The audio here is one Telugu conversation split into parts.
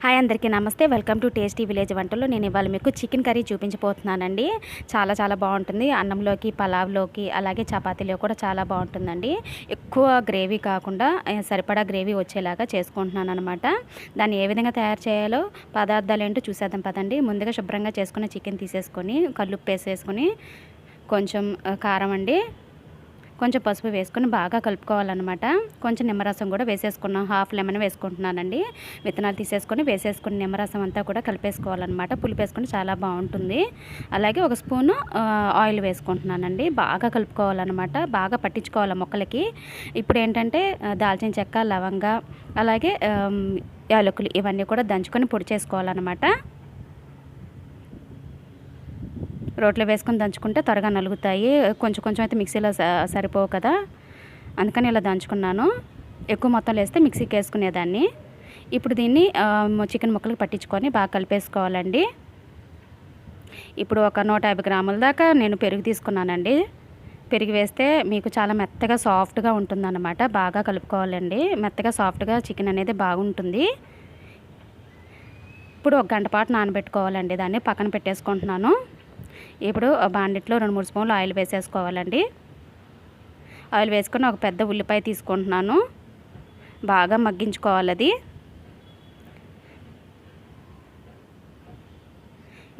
హాయ్ అందరికీ నమస్తే. వెల్కమ్ టు టేస్టీ విలేజ్ వంటలు నేను ఇవాళ మీకు చికెన్ కర్రీ చూపించబోతున్నానండి. చాలా చాలా బాగుంటుంది. అన్నంలోకి పలావ్లోకి అలాగే చపాతీలో కూడా చాలా బాగుంటుందండి. ఎక్కువ గ్రేవీ కాకుండా సరిపడా గ్రేవీ వచ్చేలాగా చేసుకుంటున్నాను అనమాట దాన్ని ఏ విధంగా తయారు చేయాలో పదార్థాలు ఏంటో చూసేద్దాం పదండి. ముందుగా శుభ్రంగా చేసుకున్న చికెన్ తీసేసుకొని కల్లుప్పు వేసేసుకొని కొంచెం కారం అండి. కొంచెం పసుపు వేసుకొని బాగా కలుపుకోవాలన్నమాట. కొంచెం నిమ్మరసం కూడా వేసేసుకున్నాం. హాఫ్ లెమన్ వేసుకుంటున్నానండి. విత్తనాలు తీసేసుకొని వేసేసుకుని నిమ్మరసం అంతా కూడా కలిపేసుకోవాలన్నమాట. పులుపు వేసుకొని చాలా బాగుంటుంది. అలాగే ఒక స్పూను ఆయిల్ వేసుకుంటున్నానండి. బాగా కలుపుకోవాలన్నమాట. బాగా పట్టించుకోవాలి మొక్కలకి. ఇప్పుడు ఏంటంటే దాల్చిన చెక్క లవంగ అలాగే యాలకులు ఇవన్నీ కూడా దంచుకొని పొడి చేసుకోవాలన్నమాట. రోట్లో వేసుకొని దంచుకుంటే త్వరగా నలుగుతాయి. కొంచెం కొంచెం అయితే మిక్సీలో సరిపోవు కదా. అందుకని ఇలా దంచుకున్నాను. ఎక్కువ మొత్తంలో వేస్తే మిక్సీకి వేసుకునేదాన్ని. ఇప్పుడు దీన్ని చికెన్ ముక్కలకు పట్టించుకొని బాగా కలిపేసుకోవాలండి. ఇప్పుడు ఒక నూట యాభై గ్రాముల దాకా నేను పెరుగు తీసుకున్నానండి. పెరుగు వేస్తే మీకు చాలా మెత్తగా సాఫ్ట్గా ఉంటుందన్నమాట. బాగా కలుపుకోవాలండి. మెత్తగా సాఫ్ట్గా చికెన్ అనేది బాగుంటుంది. ఇప్పుడు ఒక గంట పాటు నానబెట్టుకోవాలండి. దాన్ని పక్కన పెట్టేసుకుంటున్నాను. ఇప్పుడు బాండిట్లో రెండు మూడు స్పూన్లు ఆయిల్ వేసేసుకోవాలండి. ఆయిల్ వేసుకొని ఒక పెద్ద ఉల్లిపాయ తీసుకుంటున్నాను. బాగా మగ్గించుకోవాలి అది.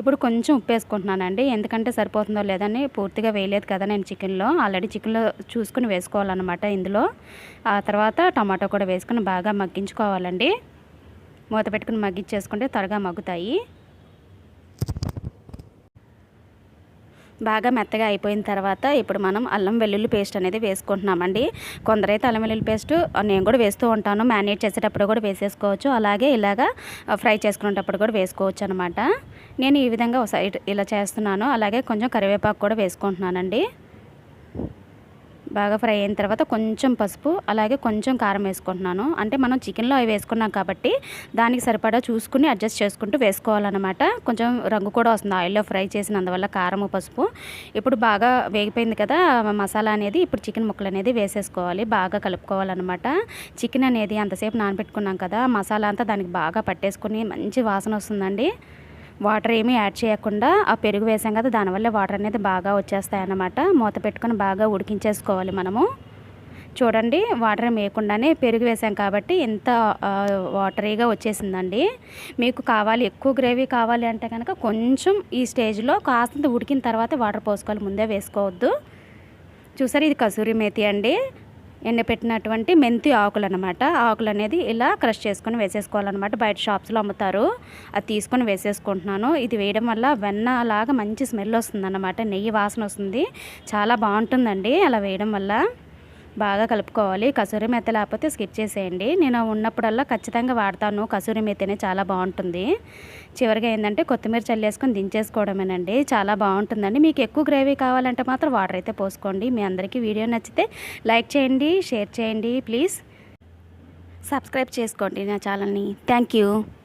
ఇప్పుడు కొంచెం ఉప్పు వేసుకుంటున్నానండి. ఎందుకంటే సరిపోతుందో లేదని పూర్తిగా వేయలేదు కదా నేను చికెన్లో. ఆల్రెడీ చికెన్లో చూసుకుని వేసుకోవాలన్నమాట ఇందులో. ఆ తర్వాత టమాటో కూడా వేసుకుని బాగా మగ్గించుకోవాలండి. మూత పెట్టుకుని మగ్గించేసుకుంటే త్వరగా మగ్గుతాయి. బాగా మెత్తగా అయిపోయిన తర్వాత ఇప్పుడు మనం అల్లం వెల్లుల్లి పేస్ట్ అనేది వేసుకుంటున్నామండి. కొందరైతే అల్లం వెల్లుల్లి పేస్ట్ నేను కూడా వేస్తూ ఉంటాను. మ్యారినేట్ చేసేటప్పుడు కూడా వేసేసుకోవచ్చు. అలాగే ఇలాగా ఫ్రై చేసుకునేటప్పుడు కూడా వేసుకోవచ్చు అనమాట నేను ఈ విధంగా ఒకసారి ఇలా చేస్తున్నాను. అలాగే కొంచెం కరివేపాకు కూడా వేసుకుంటున్నానండి. బాగా ఫ్రై అయిన తర్వాత కొంచెం పసుపు అలాగే కొంచెం కారం వేసుకుంటున్నాను. అంటే మనం చికెన్లో అవి వేసుకున్నాం కాబట్టి దానికి సరిపడా చూసుకుని అడ్జస్ట్ చేసుకుంటూ వేసుకోవాలన్నమాట. కొంచెం రంగు కూడా వస్తుంది. ఆయిల్లో ఫ్రై చేసినందువల్ల కారము పసుపు. ఇప్పుడు బాగా వేగిపోయింది కదా మసాలా అనేది ఇప్పుడు చికెన్ ముక్కలు అనేది వేసేసుకోవాలి. బాగా కలుపుకోవాలన్నమాట. చికెన్ అనేది అంతసేపు నానబెట్టుకున్నాం కదా మసాలా అంతా దానికి బాగా పట్టేసుకుని మంచి వాసన వస్తుందండి. వాటర్ ఏమీ యాడ్ చేయకుండా ఆ పెరుగు వేసాం కదా దానివల్ల వాటర్ అనేది బాగా వచ్చేస్తాయి అన్నమాట మూత పెట్టుకొని బాగా ఉడికించేసుకోవాలి మనము. చూడండి వాటర్ వేయకుండానే పెరుగు వేసాం కాబట్టి ఎంత వాటరీగా వచ్చేసిందండి. మీకు కావాలి ఎక్కువ గ్రేవీ కావాలి అంటే కనుక కొంచెం ఈ స్టేజ్లో కాస్తంత ఉడికిన తర్వాత వాటర్ పోసుకోవాలి ముందే వేసుకోవద్దు. చూసారు ఇది కసూరి మేతి అండి. ఎండపెట్టినటువంటి మెంతి ఆకులు అనమాట ఆకులు అనేది ఇలా క్రష్ చేసుకొని వేసేసుకోవాలన్నమాట. బయట షాప్స్లో అమ్ముతారు. అది తీసుకొని వేసేసుకుంటున్నాను. ఇది వేయడం వల్ల వెన్న లాగా మంచి స్మెల్ వస్తుంది నెయ్యి వాసన వస్తుంది. చాలా బాగుంటుందండి అలా వేయడం వల్ల. బాగా కలుపుకోవాలి. కసూరి మెత్త లేకపోతే స్కిప్ చేసేయండి. నేను ఉన్నప్పుడల్లా ఖచ్చితంగా వాడతాను. కసూరి మెత్తనే చాలా బాగుంటుంది. చివరిగా ఏంటంటే కొత్తిమీర చల్లేసుకొని దించేసుకోవడమేనండి. చాలా బాగుంటుందండి. మీకు ఎక్కువ గ్రేవీ కావాలంటే మాత్రం వాటర్ అయితే పోసుకోండి. మీ అందరికీ వీడియో నచ్చితే లైక్ చేయండి షేర్ చేయండి. ప్లీజ్ సబ్స్క్రైబ్ చేసుకోండి నా ఛానల్ని. Thank you.